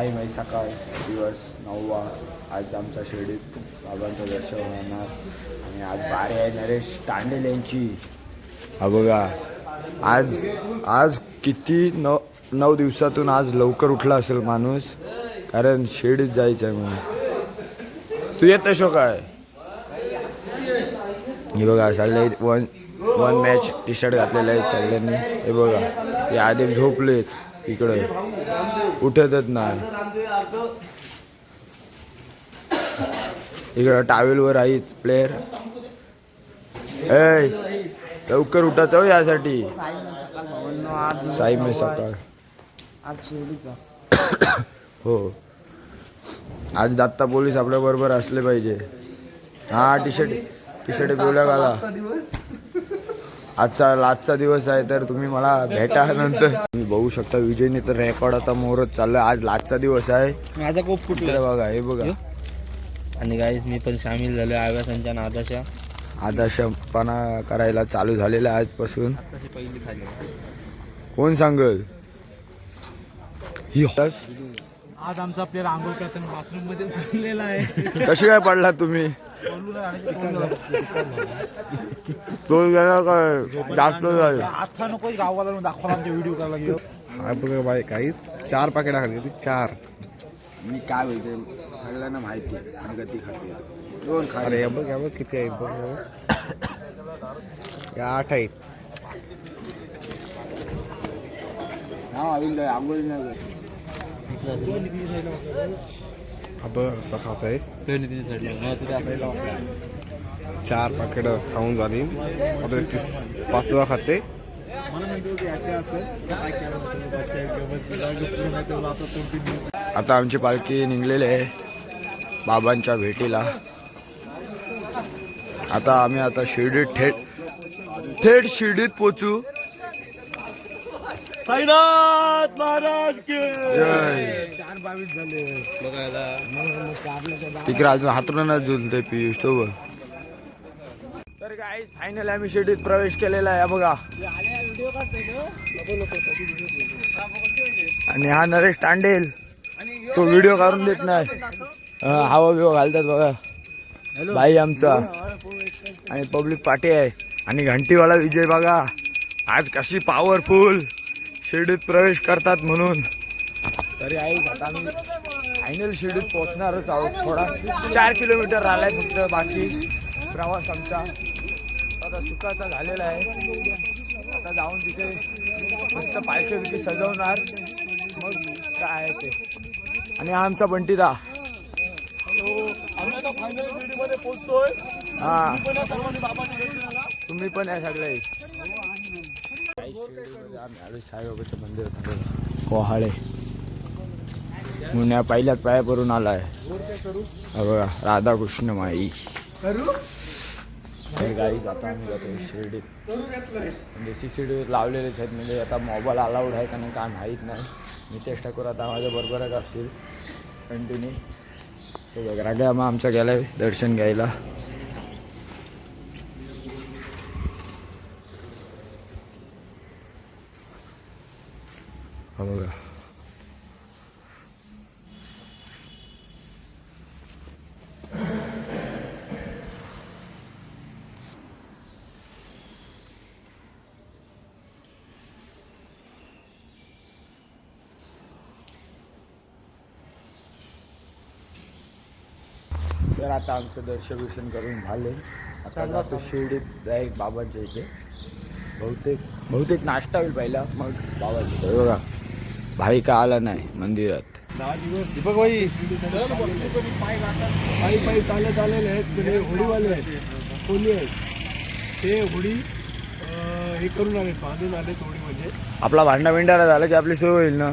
हाय माई सकाळ. दिवस नववा. आज आमचा शिर्डीत बाबांचं दर्शन होणार. आणि आज बारे आहे नरेश तांडेल यांची. हा बघा. आज आज किती नऊ नऊ दिवसातून आज लवकर उठला असेल माणूस. कारण शिर्डीत जायचं आहे म्हणून. तू येत शो काय? हे बघा सगळे one one match T shirt घातलेलं आहे सगळ्यांनी. हे बघा हे आधी झोपलेत. इकडे. उठतच नाही. इकडं टावेलवर आहेत प्लेयर ए लवकर उठत हो यासाठी. साई सकाळ मे सकाळ. हो. आज दत्ता पोलीस आपल्या बरोबर असले पाहिजे. हा टी शर्ट टी शर्ट पिवळ्या घाला. आजचा लाजचा दिवस आहे तर तुम्ही मला भेटा नंतर. तुम्ही बघू शकता विजयने तर रेकॉर्ड आता मोरत चाललाय. आज लाजचा दिवस आहे. माझा कोप इकडे फुटला बघा हे बघा. आणि गाईज मी पण सामील झालो आव्यासांच्या नादाशा. आदर्शपणा करायला चालू झालेला आहे आजपासून. तशी पहिली खाली. कोण सांगल? ही हॉस आज आमचा प्लेअर आंघोळ करताना बाथरूममध्ये पडलेला आहे. कशी काय पडला तुम्ही? तो गेला काय जास्त झालं? आता नको गावाला दाखवला आमच्या व्हिडिओ करायला घेऊ हा बघा बाई काहीच. चार पाकिट खाली होती चार. मी काय बोलते सगळ्यांना माहिती आहे आणि गती खाते. दोन खा अरे हे बघ हे बघ किती आहेत बघ हे बघ. या आठ आहेत. हा अजून काय? आंघोळ नाही करत. हा बघ खात आहे. चार पाकिट खाऊन झाली. आता तीस पाचवा खाते. आता आमची पालखी निघलेली आहे बाबांच्या भेटीला. आता आम्ही आता शिर्डीत थेट थेट शिर्डीत पोचू जय. तिकडे अजून झुलते पियुष तो बघ. तर काय फायनल आम्ही शिर्डीत प्रवेश केलेला आहे बघा. आणि हा नरेश तांडेल. तो व्हिडिओ काढून देत नाही. हा, हवा बिवा घालतात बघा. बाई आमचा. आणि पब्लिक पार्टी आहे. आणि घंटीवाला विजय बघा. आज कशी पॉवरफुल शिर्डीत प्रवेश करतात म्हणून. तरी आई आता आम्ही फायनल शिर्डीत पोहोचणारच आहोत. थोडा चार किलोमीटर राहिलाय फक्त बाकी प्रवास आमचा आता सुखाचा झालेला आहे. आता जाऊन तिथे मस्त पालखी बिलखी सजवणार. मग काय आहे ते. आणि हा आमचा बंटीदा. हा. तुम्ही पण या सगळे. आम्ही आलो साईबाबाच्या मंदिरात कोहाळे. मुन्या पहिल्याच पाया परून आलाय. हा बघा राधाकृष्ण माई गाईज आता आम्ही जातो शिर्डीत. म्हणजे सी सी टी व्ही लावलेलेच आहेत म्हणजे आता मोबाईल अलाउड आहे का नाही काय माहीत नाही. मी टेस्ट करू आता माझ्या बरोबरच असतील. कंटिन्यू तो बघ राग्या मग आमचा गेलाय दर्शन घ्यायला. हा बघा तर आता आमचं दर्शन करून झाले. आता जातो शिर्डीत डायरेक्ट बाबांच्या इथे. बहुतेक बहुतेक नाश्ता होईल पहिला मग बाबांच्या इथे. बघा. भाई का आला नाही मंदिरात. दहा दिवस. दीपक भाई पायी पायी चालत आलेले आहेत ते होडीवाले आहेत. कोणी आहेत. ते होडी अं, हे करून आले बांधून आले होडी म्हणजे. आपला भांडा बिंडारा झाला की आपली सोय होईल ना?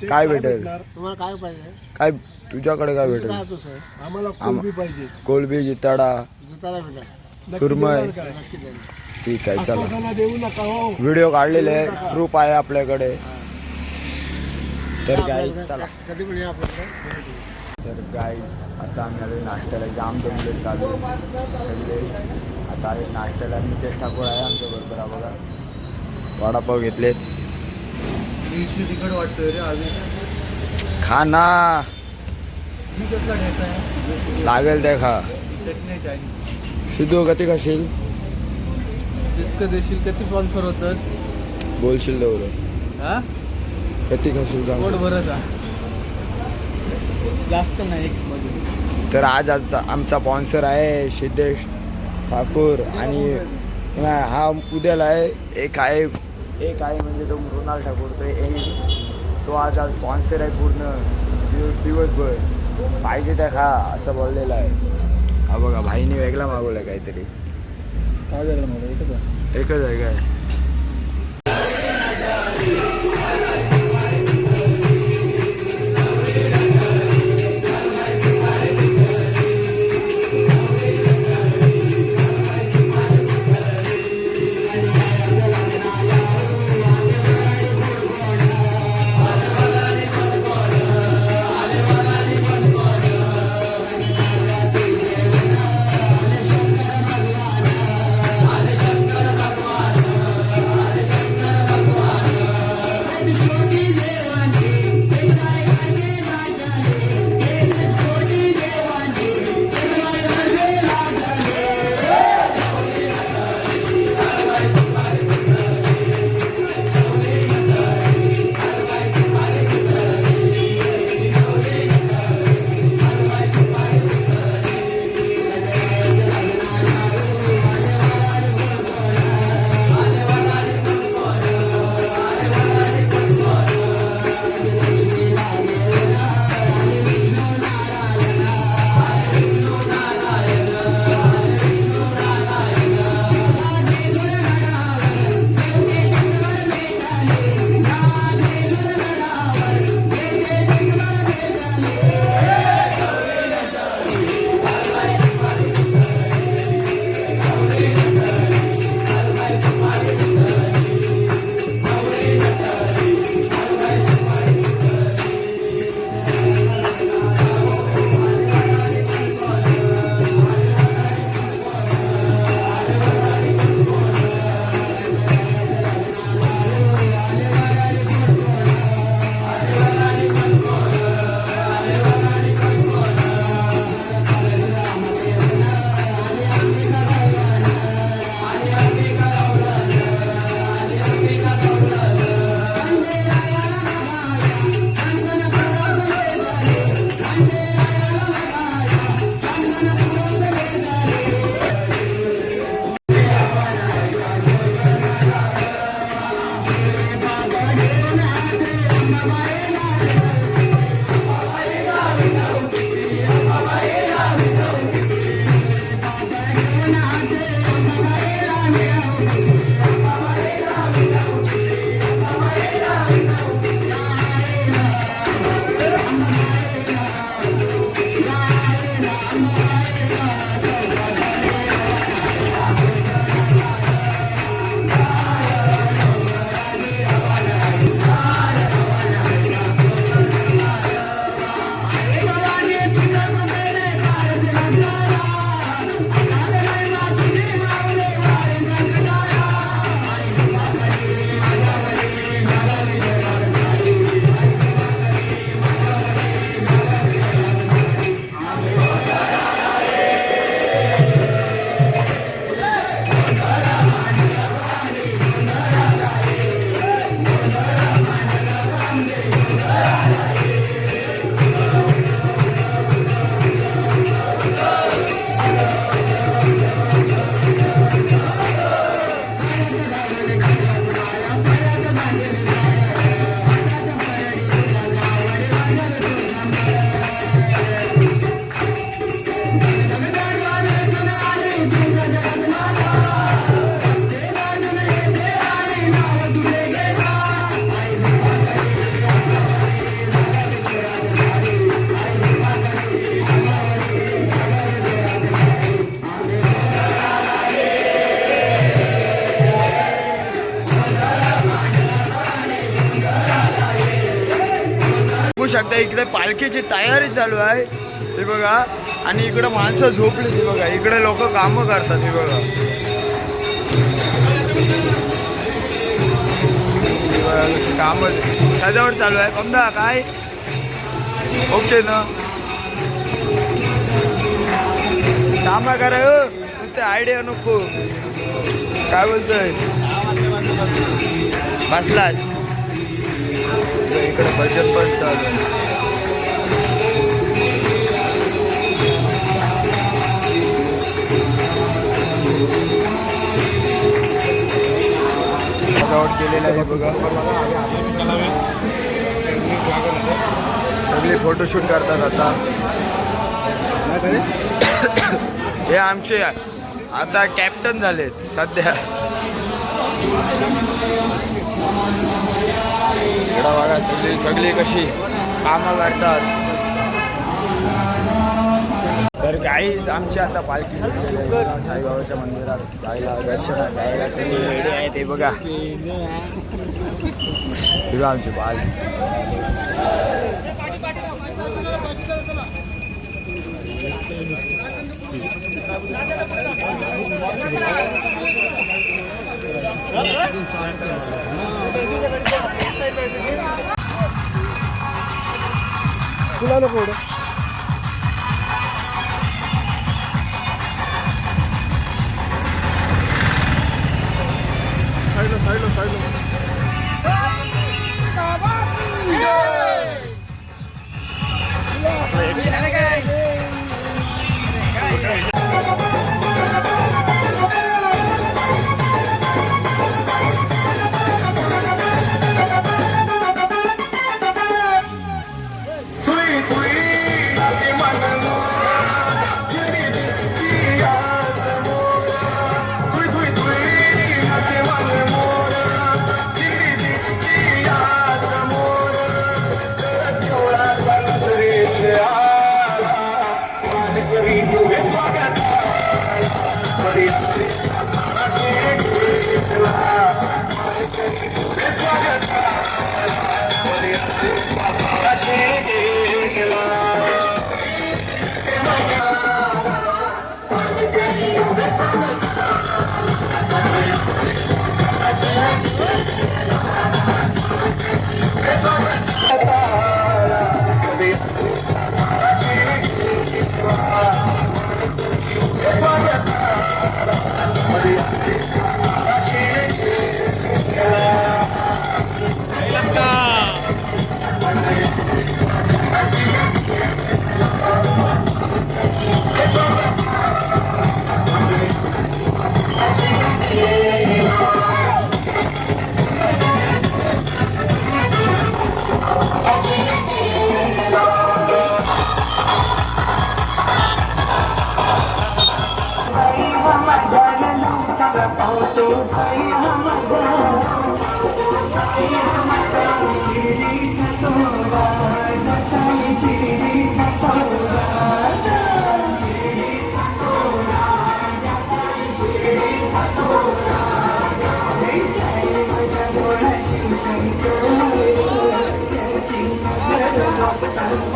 ते काय भेटेल? भेटणार? तुम्हाला काय पाहिजे? काय तुझ्याकडे काय भेटेल? काय होतं सर? आम्हाला कोलबी पाहिजे. कोलबी जिताडा. जुताला भेटा सुरमई. ठीक आहे चला. आश्वासनं देऊ नका हो. व्हिडिओ काढलेले आहे प्रूफ आहे आपल्याकडे. तर काय चला. कधी तर गाईज आता आम्ही आलो नाश्त्याला. जाम जमले चालू. सगळे. आता आले नाश्त्याला. नितेश ठाकूर आहे आमच्या बरोबर हा बघा. वडापाव घेतलेत. तिखट वाटतोय रे अजून. खा ना. लागेल ते खा. सिद्धू कधी खाशील? जितकं देशील किती स्पॉन्सर होतस? बोलशील तेवढं. हा? पोट सांग भरत आहे जास्त नाही एक मध्ये. तर आज आजचा आमचा स्पॉन्सर आहे सिद्धेश ठाकूर आणि नाही, हा उद्याला आहे एक आहे एक आहे म्हणजे तो मृणाल ठाकूर तो एक तो आज आज स्पॉन्सर आहे पूर्ण. दिव- दिवसभर. पाहिजे त्या खा असं बोललेलं आहे. हा बघा भाईने वेगळा मागवला काहीतरी. काय वेगळं मला एकच आहे. एकच आहे काय? पालखीची तयारी चालू आहे. हे बघा. आणि इकडं माणसं झोपली ती बघा. इकडे लोक कामं करतात हे बघा. काम सजावट चालू आहे. समजा काय? ओके ना. कामा करा हो. नुसते आयडिया नको. काय बोलतोय? बसलाच इकडे भजन पण चालू आहे. सजावट केलेलं आहे बघा. सगळे फोटोशूट करतात आता. हे आमचे आता कॅप्टन झालेत सध्या. इकडं बघा सगळी सगळी कशी कामं करतात. काहीच आमची आता पालखी साईबाबाच्या मंदिरात जायला दर्शनात जायला सगळी रेडी आहे ते बघा. ही बघा आमची पालखी. तुला नको 사일러 사일러 Yeah.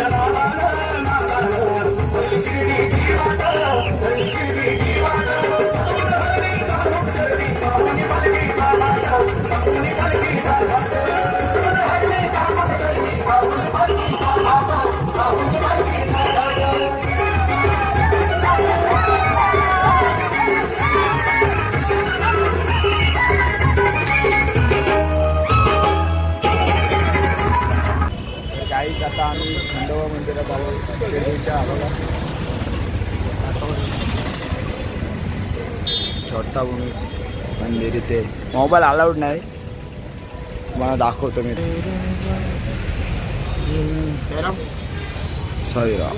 आता आम्ही खंडोबा मंदिरात आलो. शिर्डीच्या बघा छोटा भूमी मंदिर इथे. मोबाईल अलाउड नाही. मला दाखवतो मी. सॉरी राव.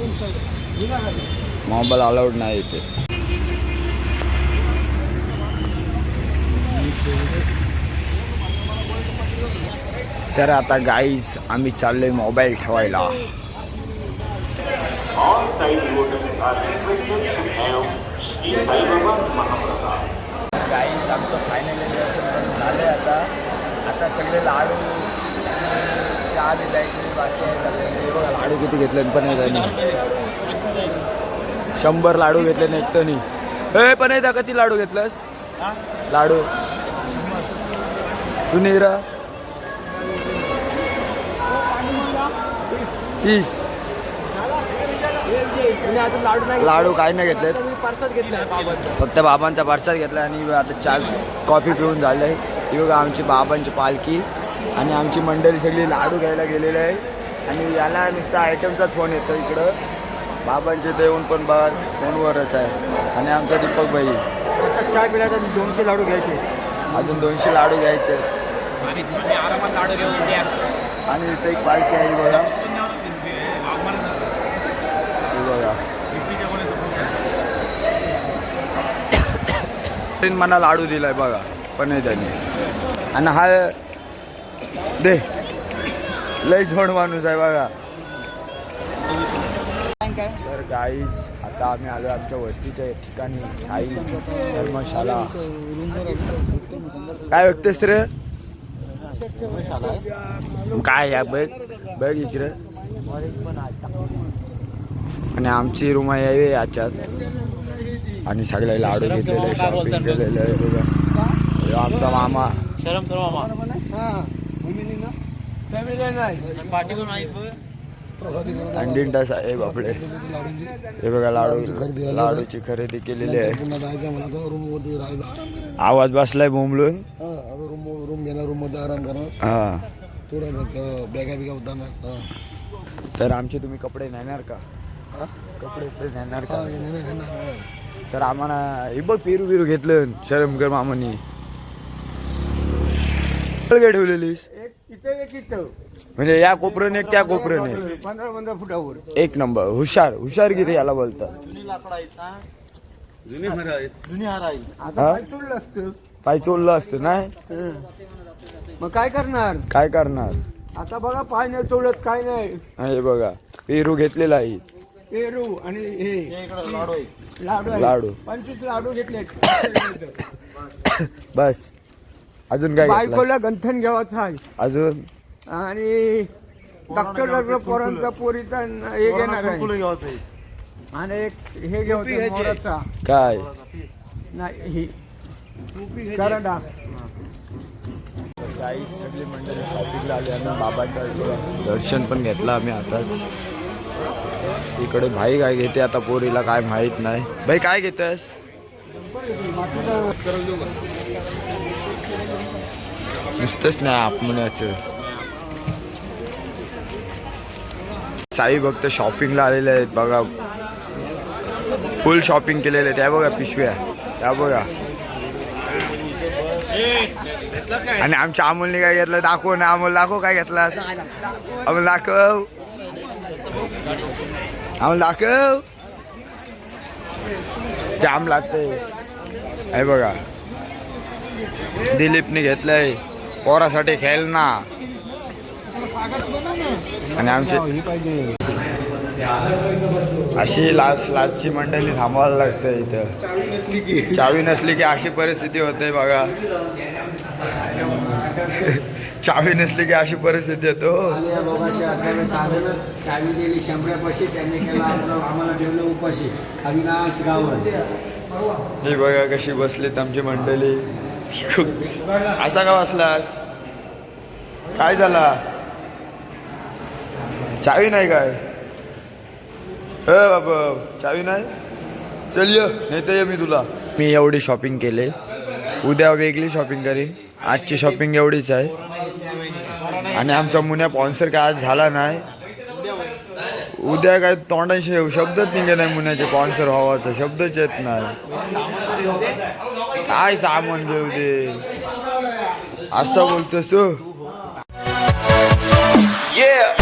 मोबाईल अलाउड नाही इथे. तर आता गाईज आम्ही चाललोय मोबाईल ठेवायला. गाईज आमचं फायनली दर्शन झालं आता. आता सगळे लाडू चहा बी द्यायची बाकी आहे. हे लाडू किती घेतले पण नाही शंभर लाडू घेतले नाही एकट्यानी ए पण एकदा किती लाडू घेतलंस? लाडू. तू नेरा तीस लाडू काय नाही घेतलेत. फक्त बाबांचा पार्सल घेतला आणि आता चहा कॉफी पिऊन झालंय. ही बघा आमची बाबांची पालखी आणि आमची मंडळी सगळी लाडू घ्यायला गेलेली आहे. आणि याला नुसता आयटमचाच फोन येतो इकडं. बाबांचे ते येऊन पण बघा फोनवरच आहे. आणि आमचा दीपक भाई चहा पिला तर दोनशे लाडू घ्यायचे. अजून दोनशे लाडू घ्यायचे. आणि इथे एक पालखी आहे बघा. ट्रेन मला लाडू दिलाय बघा पण नाही त्याने आणि हा दे. लय झोड माणूस आहे बघा. तर गाईज आता आम्ही आलो आमच्या वस्तीच्या ठिकाणी साई धर्मशाला. काय बघतेस रे? काय या बघ बघ इकडे. आणि आमची रूम आहे याच्यात. आणि सगळे लाडू घेतलेले शॉपिंग केलेले आहे बघा. ह्यो आमचा मामा. अंडिंडा साहेब आपले. हे बघा लाडू लाडूची खरेदी केलेली आहे. आवाज बसलाय बोंबलून. हा आता रूम रूम घेणार रूममध्ये आराम करणार. हा. थोडं बॅगा बिगा उतारणार. हा. तर आमचे तुम्ही कपडे नेणार का? कपडे नेणार का. तर आम्हाला हे बघ पेरू बिरू घेतलं शरमकर मामानी. काय ठेवलेलीस इथं म्हणजे या कोपऱ्याने एक त्या कोपऱ्याने. पंधरा पंधरा फुटावर. एक नंबर. हुशार हुशारगिरी याला बोलतात. आता हा? काय तुडलं असतं. पाय चोरलं असतं नाही. मग काय करणार? काय करणार? आता बघा पाय नाही तोडत काय नाही. हे बघा पेरू घेतलेला आहे. पेरू आणि हे. लाडू आहे. लाडू. पंचवीस लाडू घेतले बस. अजून काय घेतलं बायकोला गंठन घ्यावाच आहे अजून? आणि डॉक्टर पोरांचा पोरीचा हे घेणार आहे. आणि एक हे मोराचा. काय? नाही ही. करंडा. काही सगळी मंडळी शॉपिंगला आली आणि बाबाच्या इकडं दर्शन पण घेतलं आम्ही आताच. इकडे भाई काय घेते आता पोरीला काय माहीत नाही. भाई काय घेतस? नुसतंच नाही आपण्याचं साई भक्त शॉपिंगला आलेले आहेत बघा. फुल शॉपिंग केलेले त्या बघा पिशव्या. त्या बघा. आणि आमच्या अमोलने काय घेतलं? दाखव ना अमोल. दाखव काय घेतलास? अमोल दाखव. अमोल दाखव जाम लागते हे बघा दिलीपने घेतलंय पोरासाठी खेळना आणि आमचे अशी लास्ट लास्टची मंडळी थांबवायला लागते इथं चावी नसली की अशी परिस्थिती होते बघा चावी नसली की अशी परिस्थिती येतो आल्या बाबाशी चावी दिली शंभरापाशी त्यांनी केला आम्हाला ठेवलं उपाशी. अविनाश गावड ही बघा कशी बसलीत आमची मंडळी. असा का बसलास? काय झाला? चावी नाही काय? हे बाबा चावी नाही? चल ये नाही ये मी तुला. मी एवढी शॉपिंग केली. उद्या वेगळी शॉपिंग करीन. आजची शॉपिंग एवढीच आहे. आणि आमचा मुन्या पॉन्सर काय आज झाला नाही. उद्या काय तोंडाशी शब्दच निघे नाही मुन्याचे पॉन्सर व्हावाचा शब्दच येत नाही. काय सामान घेऊ दे. असं बोलतोस तू. Yeah.